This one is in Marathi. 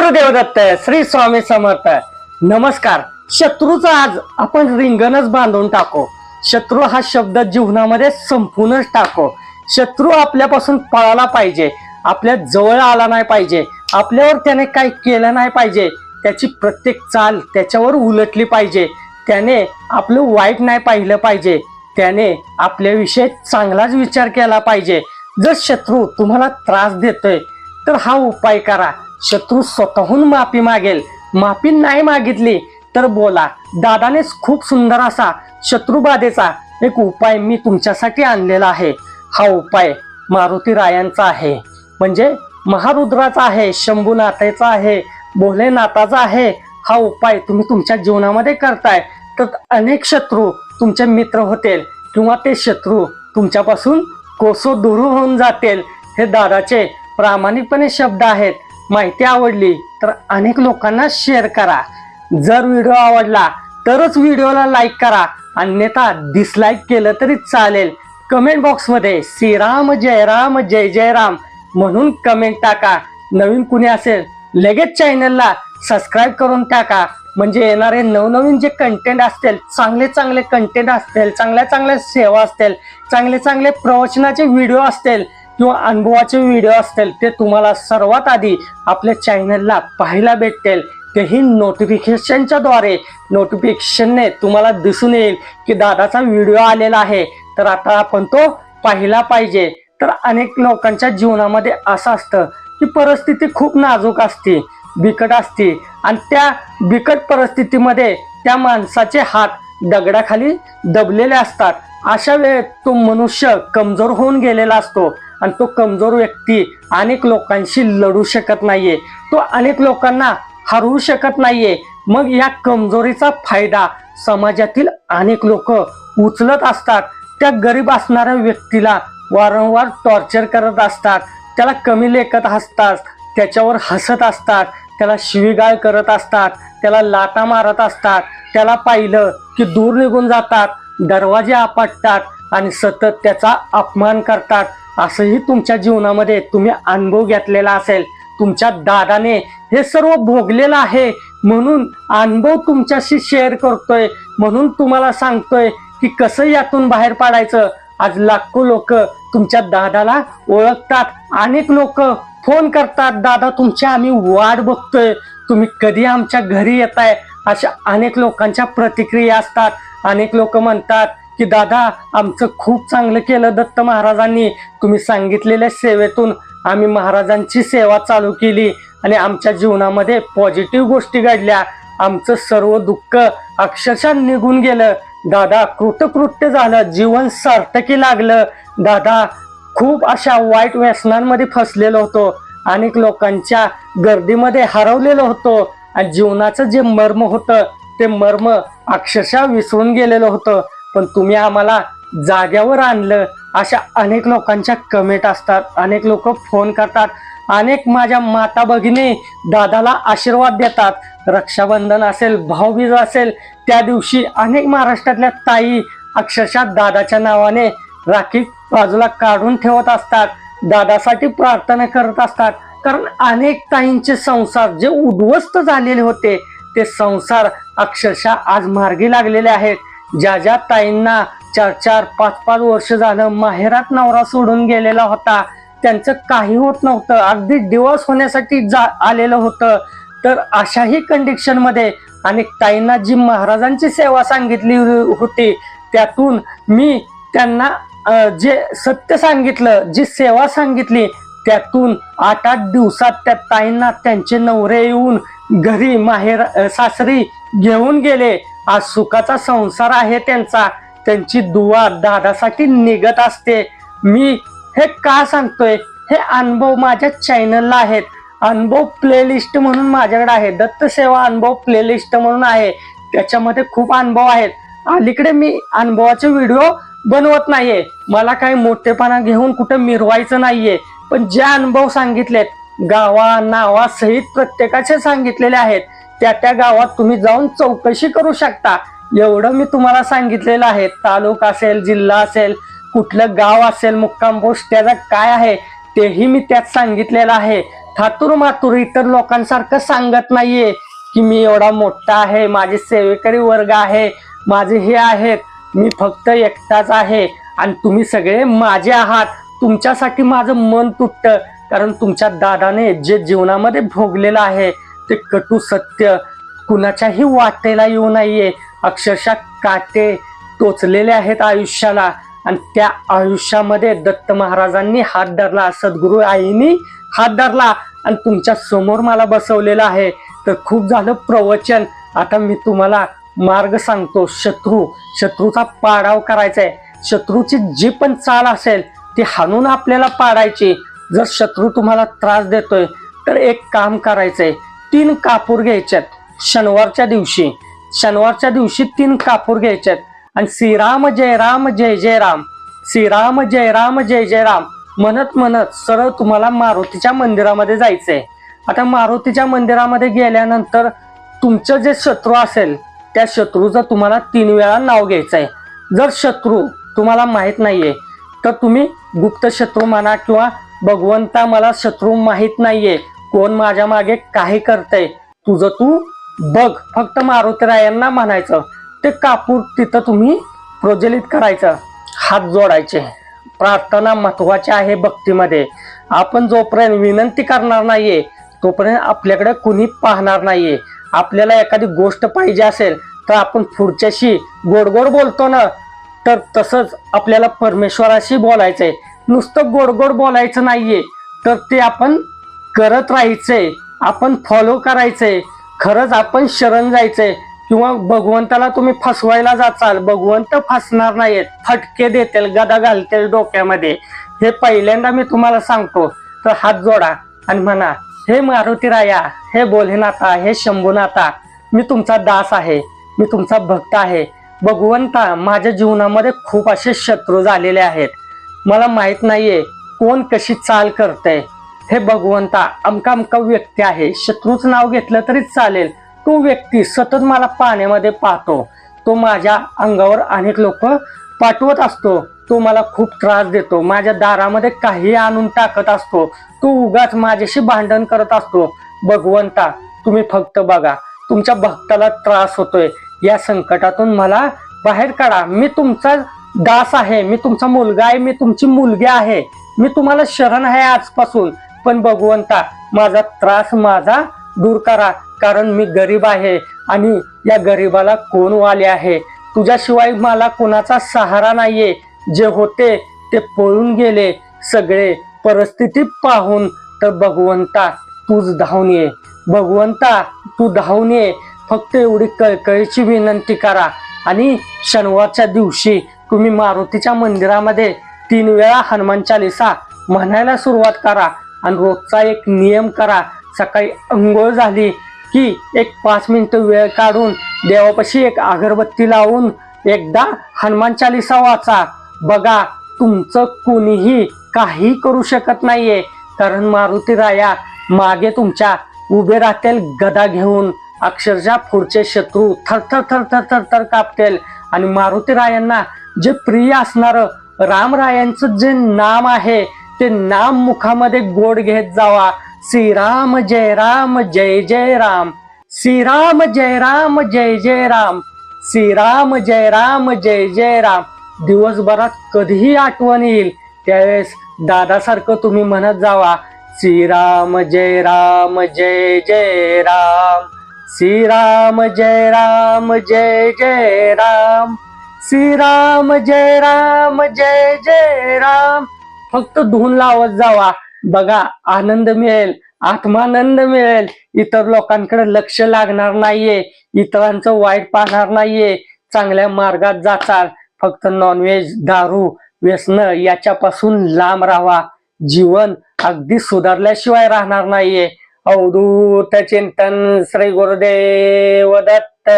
गुरुदेव दत्त श्री स्वामी समर्थ. नमस्कार. शत्रूचं आज आपण रिंगणच बांधून टाको. शत्रू हा शब्द जीवनामध्ये संपूनच टाको. शत्रू आपल्यापासून पळाला पाहिजे. आपल्या जवळ आला नाही पाहिजे. आपल्यावर त्याने काही केलं नाही पाहिजे. त्याची प्रत्येक चाल त्याच्यावर उलटली पाहिजे. त्याने आपलं वाईट नाही पाहिलं पाहिजे. त्याने आपल्याविषयी चांगलाच विचार केला पाहिजे. जर शत्रू तुम्हाला त्रास देतोय तर हा उपाय करा. शत्रू स्वतःहून माफी मागेल. माफी नाही मागितली तर बोला दादानेच खूप सुंदर असा शत्रुबाधेचा एक उपाय मी तुमच्यासाठी आणलेला आहे. हा उपाय मारुती रायांचा आहे. म्हणजे महारुद्राचा आहे शंभूनाथाचा आहे भोलेनाथाचा आहे. हा उपाय तुम्ही तुमच्या जीवनामध्ये करताय. तर अनेक शत्रू तुमचे मित्र होतील किंवा ते शत्रू तुमच्यापासून कोसो दूर होऊन जातील. हे दादाचे प्रामाणिकपणे शब्द आहेत. माहिती आवडली तर अनेक लोकांना शेअर करा. जर व्हिडिओ आवडला तरच व्हिडिओला लाईक करा. अन्यथा डिसलाईक केलं तरी चालेल. कमेंट बॉक्समध्ये श्रीराम जय राम जय जय राम म्हणून कमेंट टाका. नवीन कुणी असेल लगेच चॅनलला सबस्क्राईब करून टाका. म्हणजे येणारे नवनवीन जे कंटेंट असतील चांगले चांगले कंटेंट असतील चांगल्या चांगल्या सेवा असतील चांगले चांगले प्रवचनाचे व्हिडिओ असतील किंवा अनुभवाचे व्हिडिओ असतील ते तुम्हाला सर्वात आधी आपल्या चॅनलला पाहायला भेटतील. तेही नोटिफिकेशनच्या द्वारे नोटिफिकेशनने तुम्हाला दिसून येईल की दादाचा व्हिडिओ आलेला आहे. तर आता आपण तो पाहिला पाहिजे. तर अनेक लोकांच्या जीवनामध्ये असं असतं की परिस्थिती खूप नाजूक असते बिकट असते. आणि त्या बिकट परिस्थितीमध्ये त्या माणसाचे हात दगडाखाली दबलेले असतात. अशा वेळेत तो मनुष्य कमजोर होऊन गेलेला असतो. आणि तो कमजोर व्यक्ती अनेक लोकांशी लढू शकत नाहीये. तो अनेक लोकांना हरवू शकत नाहीये. मग या कमजोरीचा फायदा समाजातील अनेक लोक उचलत असतात. त्या गरीब असणाऱ्या व्यक्तीला वारंवार टॉर्चर करत असतात. त्याला कमी लेखत असतात. त्याच्यावर हसत असतात. त्याला शिवीगाळ करत असतात. त्याला लाटा मारत असतात. त्याला पाहिलं की दूर निघून जातात. दरवाजे आपटतात आणि सतत त्याचा अपमान करतात. असंही तुमच्या जीवनामध्ये तुम्ही अनुभव घेतलेला असेल तुमच्या दादाने हे सर्व भोगलेलं आहे म्हणून अनुभव तुमच्याशी शेअर करतोय म्हणून तुम्हाला सांगतोय की कसं यातून बाहेर पाडायचं. आज लाखो लोक तुमच्या दादाला ओळखतात अनेक लोक फोन करतात दादा तुमची आम्ही वाट बघतोय तुम्ही कधी आमच्या घरी येताय? अशा अनेक लोकांच्या प्रतिक्रिया असतात. अनेक लोक म्हणतात की दादा आमचं खूप चांगलं केलं दत्त महाराजांनी. तुम्ही सांगितलेल्या सेवेतून आम्ही महाराजांची सेवा चालू केली आणि आमच्या जीवनामध्ये पॉझिटिव्ह गोष्टी घडल्या. आमचं सर्व दुःख अक्षरशः निघून गेलं. दादा कृतकृत्य झालं. जीवन सार्थकी लागलं. दादा खूप अशा वाईट व्यसनांमध्ये फसलेलो होतो. अनेक लोकांच्या गर्दीमध्ये हरवलेलो होतो. आणि जीवनाचं जे मर्म होतं ते मर्म अक्षरशः विसरून गेलेलं होतं. पण तुम्ही आम्हाला जाग्यावर आणलं. अशा अनेक लोकांच्या कमेंट असतात. अनेक लोक फोन करतात. अनेक माझ्या माता भगिनी दादाला आशीर्वाद देतात. रक्षाबंधन असेल भाऊबीज असेल त्या दिवशी अनेक महाराष्ट्रातल्या ताई अक्षरशः दादाच्या नावाने राखी बाजूला काढून ठेवत असतात. दादासाठी प्रार्थना करत असतात. कारण अनेक ताईंचे संसार जे उद्ध्वस्त झालेले होते ते संसार अक्षरशः आज मार्गी लागलेले आहेत. ज्या ज्या ताईंना चार चार पाच पाच वर्ष झालं माहेरात नवरा सोडून गेलेला होता त्यांचं काही होत नव्हतं. अगदी दिवस होण्यासाठी जा आलेलं होतं. तर अशाही कंडिशनमध्ये आणि ताईंना जी महाराजांची सेवा सांगितली होती त्यातून मी त्यांना जे सत्य सांगितलं जी सेवा सांगितली त्यातून आठ आठ दिवसात त्या ताईंना त्यांचे नवरे येऊन घरी माहेर सासरी घेऊन गेले. आज सुखाचा संसार आहे त्यांचा. त्यांची दुवा दादासाठी निघत असते. मी हे का सांगतोय? हे अनुभव माझ्या चॅनलला आहेत. अनुभव प्लेलिस्ट म्हणून माझ्याकडे आहे. दत्त सेवा अनुभव प्लेलिस्ट म्हणून आहे. त्याच्यामध्ये खूप अनुभव आहेत. अलीकडे मी अनुभवाचे व्हिडिओ बनवत नाहीये. मला काही मोठेपणा घेऊन कुठं मिरवायचं नाहीये. पण जे अनुभव सांगितलेत गावा नावासहित प्रत्येकाचे सांगितलेले आहेत. त्या त्या गावात तुम्ही जाऊन चौकशी करू शकता. एवढं मी तुम्हाला सांगितलेलं आहे. तालुका असेल जिल्हा असेल कुठलं गाव असेल मुक्काम पोस्ट त्याचा काय आहे तेही मी त्यात सांगितलेलं आहे. थातूर मातूर इतर लोकांसारखं सांगत नाहीये की मी एवढा मोठा आहे माझे सेवेकरी वर्ग आहे माझे हे आहेत. मी फक्त एकटाच आहे आणि तुम्ही सगळे माझे आहात. तुमच्यासाठी माझं मन तुटतं कारण तुमच्या दादाने जे जीवनामध्ये भोगलेलं आहे ते कटू सत्य. कुणाच्याही वाटेला येऊ नाहीये अक्षरशः काटे टोचलेले आहेत आयुष्याला. आणि त्या आयुष्यामध्ये दत्त महाराजांनी हात धरला सद्गुरू आईनी हात धरला आणि तुमच्यासमोर मला बसवलेलं आहे. तर खूप झालं प्रवचन. आता मी तुम्हाला मार्ग सांगतो. शत्रू शत्रूचा पाडाव करायचा आहे शत्रूची जी पण चाल असेल ती हाणून आपल्याला पाडायची. जर शत्रू तुम्हाला त्रास देतोय तर एक काम करायचंय. तीन कापूर घ्यायच्यात. शनिवारच्या दिवशी. शनिवारच्या दिवशी तीन कापूर घ्यायच्यात. आणि श्रीराम जय राम जय जय राम. श्रीराम जय राम जय जय राम. म्हणत म्हणत सरळ तुम्हाला मारुतीच्या मंदिरामध्ये जायचंय. आता मारुतीच्या मंदिरामध्ये गेल्यानंतर तुमचं जे शत्रू असेल त्या शत्रूचं तुम्हाला तीन वेळा नाव घ्यायचंय. जर शत्रू तुम्हाला माहीत नाहीये तर तुम्ही गुप्त शत्रू म्हणा किंवा भगवंता मला शत्रू माहीत नाहीये कोण माझ्या मागे काही करतय? तुझं तू बघ. फक्त मारुतीरायांना म्हणायचं. ते कापूर तिथं तुम्ही प्रज्वलित करायचं. हात जोडायचे. प्रार्थना महत्वाची आहे भक्तीमध्ये. आपण जोपर्यंत विनंती करणार नाहीये तोपर्यंत आपल्याकडे कुणी पाहणार नाहीये. आपल्याला एखादी गोष्ट पाहिजे असेल तर आपण पुढच्याशी गोड गोड बोलतो ना? तर तसंच आपल्याला परमेश्वराशी बोलायचंय. नुसतं गोड गोड बोलायचं नाहीये. तर ते आपण करत राहायचंय आपण फॉलो करायचंय खरंच आपण शरण जायचंय. किंवा भगवंताला तुम्ही फसवायला जाचाल भगवंत फसणार नाहीत फटके देतील गदा घालतील डोक्यामध्ये. हे पहिल्यांदा मी तुम्हाला सांगतो तर हात जोडा आणि म्हणा हे मारुती राया हे बोलेनाथा हे शंभूनाथा मी तुमचा दास आहे मी तुमचा भक्त आहे. भगवंता माझ्या जीवनामध्ये खूप असे शत्रू झालेले आहेत. मला माहीत नाहीये कोण कशी चाल करतय. हे भगवंता अमका अमका व्यक्ती आहे? शत्रूचं नाव घेतलं तरी चालेल. तो व्यक्ती सतत मला पाण्यामध्ये पाहतो. तो माझ्या अंगावर अनेक लोक पाठवत असतो. तो मला खूप त्रास देतो. माझ्या दारामध्ये काही आणून टाकत असतो. तो उगाच माझ्याशी भांडण करत असतो. भगवंता तुम्ही फक्त बघा. तुमच्या भक्ताला त्रास होतोय. या संकटातून मला बाहेर काढा. मी तुमचा दास आहे. मी तुमचा मुलगा आहे. मी तुमची मुलगी आहे. मी तुम्हाला शरण आहे आजपासून. पण भगवंता माझा त्रास माझा दूर करा कारण मी गरीब आहे आणि या गरीबाला कोण वाले आहे? तुझ्याशिवाय मला कोणाचा सहारा नाहीये. जे होते ते पळून गेले. सगळे परिस्थिती पाहून तर भगवंता तूच धावून ये. भगवंता तू धावून ये. फक्त एवढी कळकळीची विनंती करा. आणि शनिवारच्या दिवशी तुम्ही मारुतीच्या मंदिरामध्ये तीन वेळा हनुमान चालिसा म्हणायला सुरुवात करा. आणि रोजचा एक नियम करा. सकाळी अंघोळ झाली की एक पाच मिनटं वेळ काढून देवापाशी एक अगरबत्ती लावून एकदा हनुमान चालिसा वाचा. बघा तुमचं कोणीही काही करू शकत नाहीये. कारण मारुती राया मागे तुमच्या उभे राहतील गदा घेऊन. अक्षरशः पुढचे शत्रू थरथर थरथर थरथर कापतील. आणि मारुती रायांना जे प्रिय असणार रामरायांचं जे नाम आहे ते नाम मुखामध्ये गोड घेत जावा. श्रीराम जय राम जय जय राम. श्रीराम जय राम जय जय राम. श्रीराम जय राम जय जय राम. दिवसभरात कधीही आठवण येईल. त्यावेळेस दादासारखं तुम्ही म्हणत जावा. श्रीराम जय राम जय जय राम. श्रीराम जय राम जय जय राम. श्रीराम जय राम जय जय राम. फक्त धून लावत जावा. बघा आनंद मिळेल आत्मानंद मिळेल. इतर लोकांकडे लक्ष लागणार नाहीये इतरांचं वाईट पाहणार नाहीये. चांगल्या मार्गात जाचाल. फक्त नॉनव्हेज दारू व्यसन याच्यापासून लांब राहा. जीवन अगदी सुधारल्याशिवाय राहणार नाहीये. अवधूत चिंतन श्री गुरुदेव दत्त.